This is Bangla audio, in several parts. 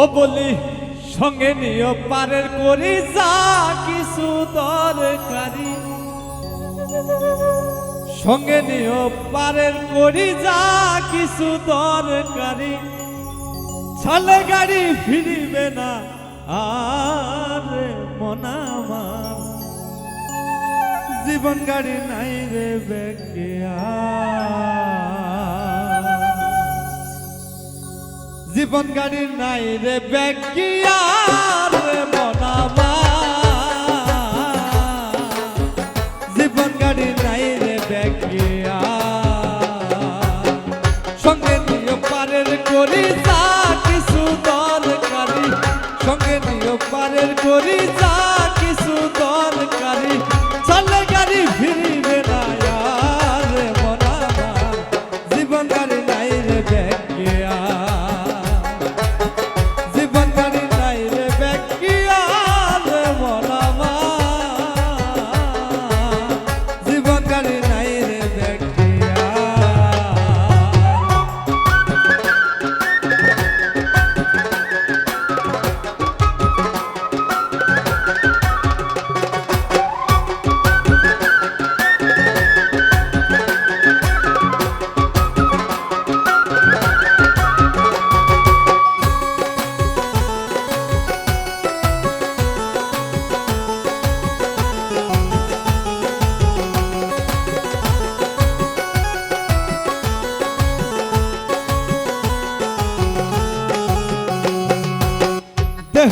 ও বলি, সঙ্গে নিও পারের করি যা কিছু দরকারি। সঙ্গে নিও পারের করি যা কিছু দরকারি। চলে গাড়ি ফিরিবে না, আর মনামার জীবন গাড়ি নাই রে বেকে। জীবন গাড়ি নাই রে বেকিয়ার রে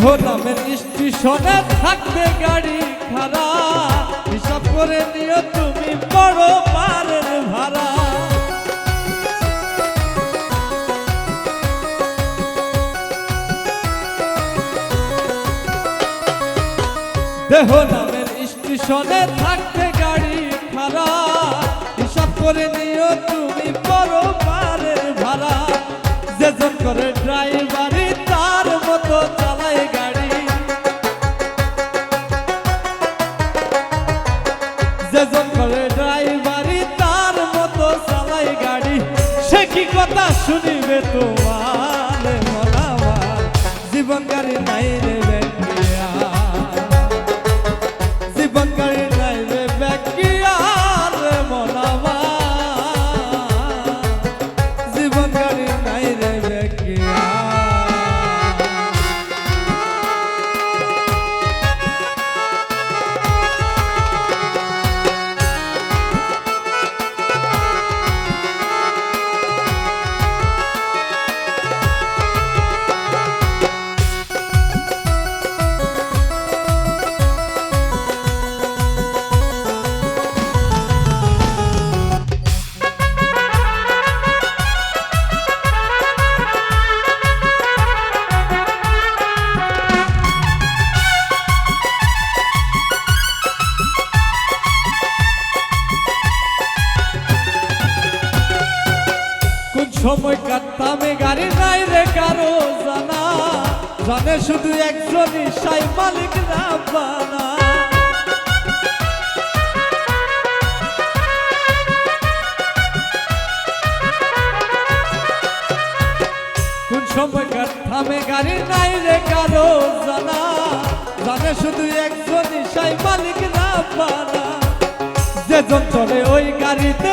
নামের স্টেশনে থাকবে গাড়ি খারা হিসাব করে নিও তুমি বড় পারের ভাড়া। দেহ নামের স্টেশনে থাকবে গাড়ি খারা হিসাব করে নিও তুমি বড় পারের ভাড়া। যেজন করে ড্রাইভারি যেজন জঙ্গলে ড্রাইভারি তার মতো চালাই গাড়ি, সে কি কথা শুনিবে তোমার মনাবার জীবন গাড়ি নাই রে সময় কাটতামে গাড়ি নাই রে কারও জানা। জানে শুধু একজনই সাই মালিক রাব্বানা কোন সময় কাটতামে গাড়ি নাই রে কারও জানা। জানে শুধু একজনই সাই মালিক রাব্বানা যেজন চলে ওই গাড়িতে